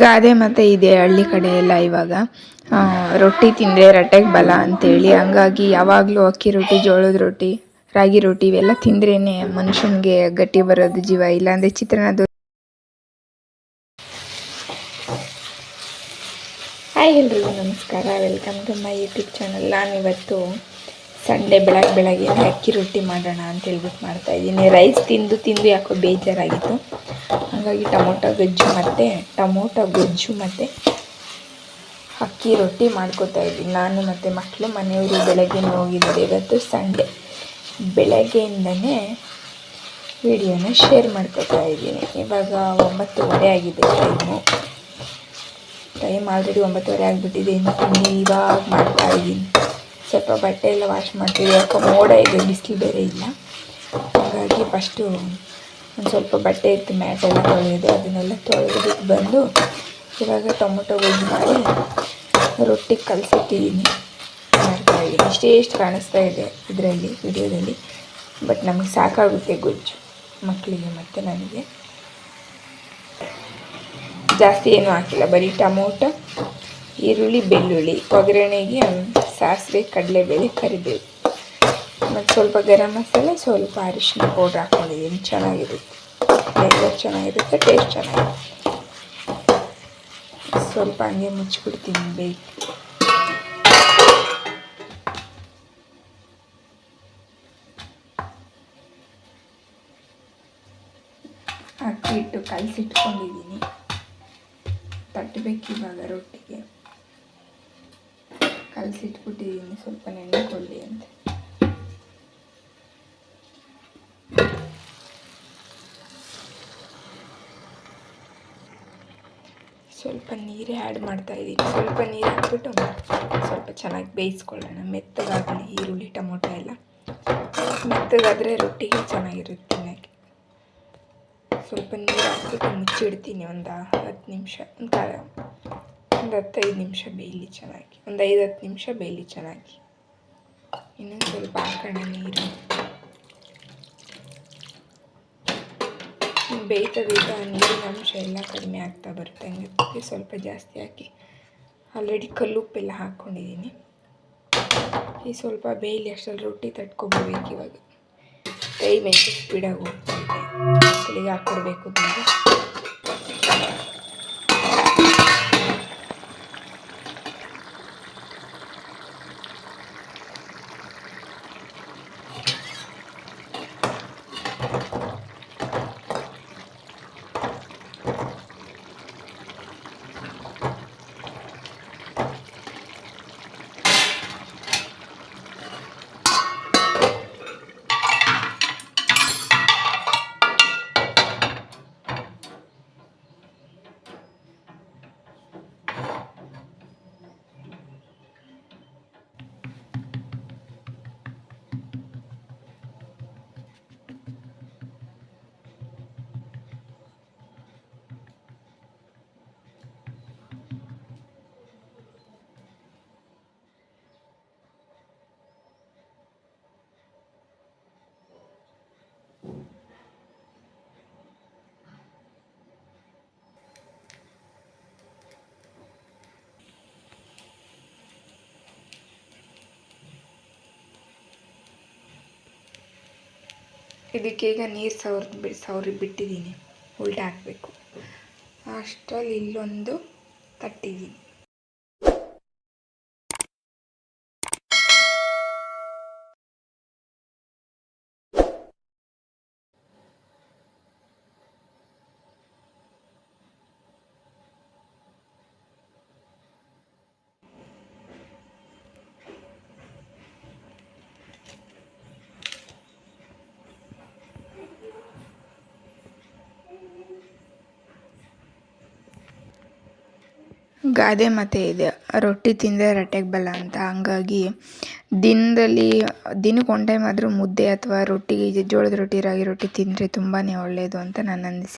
ಗಾದೆ ಮತ್ತೆ ಇದೆ ಹಳ್ಳಿ ಕಡೆ ಎಲ್ಲ ಇವಾಗ. ರೊಟ್ಟಿ ತಿಂದರೆ ರಟ್ಟೆಗೆ ಬಲ ಅಂತೇಳಿ. ಹಂಗಾಗಿ ಯಾವಾಗಲೂ ಅಕ್ಕಿ ರೊಟ್ಟಿ, ಜೋಳದ ರೊಟ್ಟಿ, ರಾಗಿ ರೊಟ್ಟಿ ಇವೆಲ್ಲ ತಿಂದ್ರೇ ಮನುಷ್ಯನಿಗೆ ಗಟ್ಟಿ ಬರೋದು ಜೀವ. ಇಲ್ಲಾಂದರೆ ಚಿತ್ರಾನ್ನ ಹಾಯ್ ಎಲ್ರಿಗೂ ನಮಸ್ಕಾರ. Welcome to my YouTube channel ನಾನು ಇವತ್ತು ಸಂಡೆ ಬೆಳಗ್ಗೆ ಬೆಳಗ್ಗೆ ಅಕ್ಕಿ ರೊಟ್ಟಿ ಮಾಡೋಣ ಅಂತ ಹೇಳ್ಬಿಟ್ಟು ಮಾಡ್ತಾ ಇದ್ದೀನಿ. ರೈಸ್ ತಿಂದು ತಿಂದು ಯಾಕೋ ಬೇಜಾರಾಗಿತ್ತು. ಹಾಗಾಗಿ ಟೊಮೊಟೊ ಗೊಜ್ಜು ಮತ್ತು, ಟೊಮೊಟೊ ಗೊಜ್ಜು ಮತ್ತು ಅಕ್ಕಿ ರೊಟ್ಟಿ ಮಾಡ್ಕೋತಾ ಇದ್ದೀನಿ. ನಾನು ಮತ್ತು ಮಕ್ಕಳು ಮನೆಯವರು ಬೆಳಗ್ಗೆ ಹೋಗಿದ್ದಾರೆ. ಇವತ್ತು ಸಂಡೆ. ಬೆಳಗ್ಗೆಯಿಂದನೇ ವಿಡಿಯೋನ ಶೇರ್ ಮಾಡ್ಕೋತಾ ಇದ್ದೀನಿ. ಇವಾಗ ಒಂಬತ್ತುವರೆ ಆಗಿದೆ ಟೈಮು. ಟೈಮ್ ಆಲ್ರೆಡಿ ಒಂಬತ್ತುವರೆ ಆಗಿಬಿಟ್ಟಿದೆ. ಇನ್ನು ತಿಂಡಿ ಇವಾಗ ಮಾಡ್ತಾ ಇದ್ದೀನಿ. ಸ್ವಲ್ಪ ಬಟ್ಟೆ ಎಲ್ಲ ವಾಶ್ ಮಾಡ್ತೀವಿ ಯಾಕೋ ಮೋಡ ಇದೆ, ಬಿಸಿಲು ಬೇರೆ ಇಲ್ಲ. ಹಾಗಾಗಿ ಫಸ್ಟು ಒಂದು ಸ್ವಲ್ಪ ಬಟ್ಟೆ ಇತ್ತು ಮ್ಯಾಟೆಲ್ಲ ತೊಳೆಯೋದು ಅದನ್ನೆಲ್ಲ ತೊಳೆದಿಟ್ಟು ಬಂದು ಇವಾಗ ಟೊಮೊಟೊ ಗೊಜ್ಜು ಮಾಡಿ ರೊಟ್ಟಿ ಕಲಸಿಟ್ಟಿದ್ದೀನಿ. ಮಾಡ್ತಾಯಿದ್ದೀನಿ ಇಷ್ಟೇ ಎಷ್ಟು ಕಾಣಿಸ್ತಾ ಇದೆ ಇದರಲ್ಲಿ, ವಿಡಿಯೋದಲ್ಲಿ. ಬಟ್ ನಮಗೆ ಸಾಕಾಗುತ್ತೆ ಗೊಜ್ಜು ಮಕ್ಕಳಿಗೆ ಮತ್ತು ನನಗೆ. ಜಾಸ್ತಿ ಏನೂ ಹಾಕಿಲ್ಲ. ಬರೀ ಟೊಮೊಟೊ, ಈರುಳ್ಳಿ, ಬೆಳ್ಳುಳ್ಳಿ, ಒಗ್ಗರಣೆಗೆ ಸಾಸಿವೆ, ಕಡಲೆಬೇಳೆ, ಕರಿಬೇವು. ಮತ್ತು ಸ್ವಲ್ಪ ಗರಂ ಮಸಾಲೆ, ಸ್ವಲ್ಪ ಅರಿಶಿನ ಪೌಡ್ರ್ ಹಾಕ್ಕೊಂಡಿದ್ದೀನಿ ಚೆನ್ನಾಗಿರುತ್ತೆ ಫ್ಲೇವರ್ ಚೆನ್ನಾಗಿರುತ್ತೆ ಟೇಸ್ಟ್ ಚೆನ್ನಾಗಿರುತ್ತೆ ಸ್ವಲ್ಪ ಹಂಗೆ ಮುಚ್ಚಿಬಿಡ್ತೀನಿ ಬೇಗ. ಅಕ್ಕಿ ಇಟ್ಟು ಕಲಸಿಟ್ಕೊಂಡಿದ್ದೀನಿ. ತಟ್ಟಬೇಕು ಇವಾಗ ರೊಟ್ಟಿಗೆ. ಕಲಸಿಟ್ಬಿಟ್ಟಿದ್ದೀನಿ, ಸ್ವಲ್ಪ ನೆನೆ ನೆನೆಕೊಳ್ಳಿ ಅಂತ. ಸ್ವಲ್ಪ ನೀರೇ ಆ್ಯಡ್ ಮಾಡ್ತಾ ಇದ್ದೀನಿ. ಸ್ವಲ್ಪ ನೀರು ಹಾಕ್ಬಿಟ್ಟು ಸ್ವಲ್ಪ ಚೆನ್ನಾಗಿ ಬೇಯಿಸ್ಕೊಳ್ಳೋಣ. ಮೆತ್ತಗಾಗಲಿ ಈರುಳ್ಳಿ, ಟೊಮೊಟೊ ಎಲ್ಲ. ಮೆತ್ತಗಾದರೆ ರೊಟ್ಟಿಗೆ ಚೆನ್ನಾಗಿರುತ್ತೆ ತಿನ್ನೋಕ್ಕೆ. ಸ್ವಲ್ಪ ನೀರು ಹಾಕ್ಬಿಟ್ಟು ಮುಚ್ಚಿಡ್ತೀನಿ ಒಂದು ಹತ್ತು ನಿಮಿಷ, ಒಂದು ಒಂದು ಹತ್ತೈದು ನಿಮಿಷ ಬೇಯಲಿ ಚೆನ್ನಾಗಿ. ಒಂದು ಐದು ಹತ್ತು ನಿಮಿಷ ಬೇಯಲಿ ಚೆನ್ನಾಗಿ. ಇನ್ನೊಂದು ಸ್ವಲ್ಪ ಹಾಕೋಣ ನೀರು. ಬೇಯ್ತಾ ಬೇಯ್ತಾ ನೀರಿನ ಅಂಶ ಎಲ್ಲ ಕಡಿಮೆ ಆಗ್ತಾ ಬರುತ್ತೆ ಹಂಗೆ. ಸ್ವಲ್ಪ ಜಾಸ್ತಿ ಹಾಕಿ ಆಲ್ರೆಡಿ ಕಲ್ಲುಪ್ಪೆಲ್ಲ ಹಾಕ್ಕೊಂಡಿದ್ದೀನಿ ಈ ಸ್ವಲ್ಪ ಬೇಯಲಿ ಅಷ್ಟರಲ್ಲಿ ರೊಟ್ಟಿ ತಟ್ಕೊಬಿಡ್ಬೇಕು ಇವಾಗ. ಟೈಮ್ ಎಷ್ಟು ಸ್ಪೀಡಾಗಿ ಹೋಗ್ತಾ ಇದೆ. ಮಕ್ಕಳಿಗೆ ಹಾಕ್ಕೊಡ್ಬೇಕು ಇದಕ್ಕೆ ಈಗ ನೀರು ಸವ್ರದ್ದು ಬಿ ಸವ್ರಿ ಬಿಟ್ಟಿದ್ದೀನಿ ಉಲ್ಟಾ ಹಾಕಬೇಕು. ಅಷ್ಟರಲ್ಲಿ ಇಲ್ಲೊಂದು ತಟ್ಟಿದ್ದೀನಿ ಗಾದೆ ಮತ್ತೆ ಇದೆ. ರೊಟ್ಟಿ ತಿಂದರೆ ರಟ್ಟೆಗೆ ಬಲ ಅಂತ. ಹಂಗಾಗಿ ದಿನದಲ್ಲಿ, ದಿನಕ್ಕೆ ಒನ್ ಟೈಮ್ ಆದರೂ ಮುದ್ದೆ ಅಥವಾ ರೊಟ್ಟಿ ಜೋಳದ ರೊಟ್ಟಿ, ರಾಗಿ ರೊಟ್ಟಿ ತಿಂದರೆ ತುಂಬಾ ಒಳ್ಳೆಯದು ಅಂತ ನನ್ನ ಅನಿಸಿಕೆ.